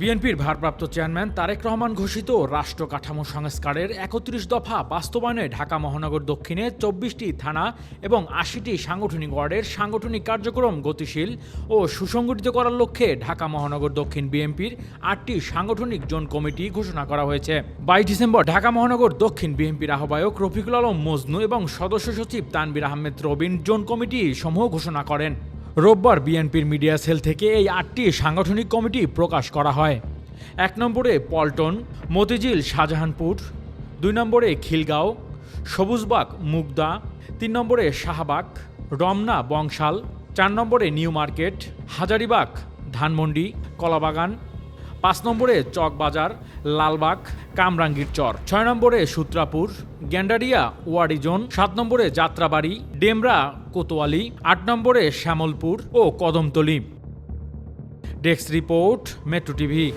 বিএনপির ভারপ্রাপ্ত চেয়ারম্যান তারেক রহমান ঘোষিত রাষ্ট্র কাঠামো সংস্কারের একত্রিশ দফা বাস্তবায়নে ঢাকা মহানগর দক্ষিণে চব্বিশটি থানা এবং আশিটি সাংগঠনিক ওয়ার্ডের সাংগঠনিক কার্যক্রম গতিশীল ও সুসংগঠিত করার লক্ষ্যে ঢাকা মহানগর দক্ষিণ বিএনপির আটটি সাংগঠনিক জোন কমিটি ঘোষণা করা হয়েছে। বাইশ ডিসেম্বর ঢাকা মহানগর দক্ষিণ বিএনপির আহ্বায়ক রফিকুল আলম মজনু এবং সদস্য সচিব তানবির আহমেদ রবিন জোন কমিটি সমূহ ঘোষণা করেন। রোববার বিএনপির মিডিয়া সেল থেকে এই আটটি সাংগঠনিক কমিটি প্রকাশ করা হয়। এক নম্বরে পল্টন, মতিঝিল, শাহজাহানপুর, দুই নম্বরে খিলগাঁও, সবুজবাগ, মুগদা, তিন নম্বরে শাহবাগ, রমনা, বংশাল, চার নম্বরে নিউ মার্কেট, হাজারিবাগ, ধানমন্ডি, কলাবাগান পাঁচ নম্বরে চকবাজার, লালবাগ, কামরাঙ্গীর চর। ছয় নম্বরে সূত্রাপুর, গ্যান্ডারিয়া, ওয়ারিজোন। সাত নম্বরে যাত্রাবাড়ি, ডেমরা, কোতোয়ালি। আট নম্বরে শ্যামলপুর ও Kadamtali. Desk report, Metro TV.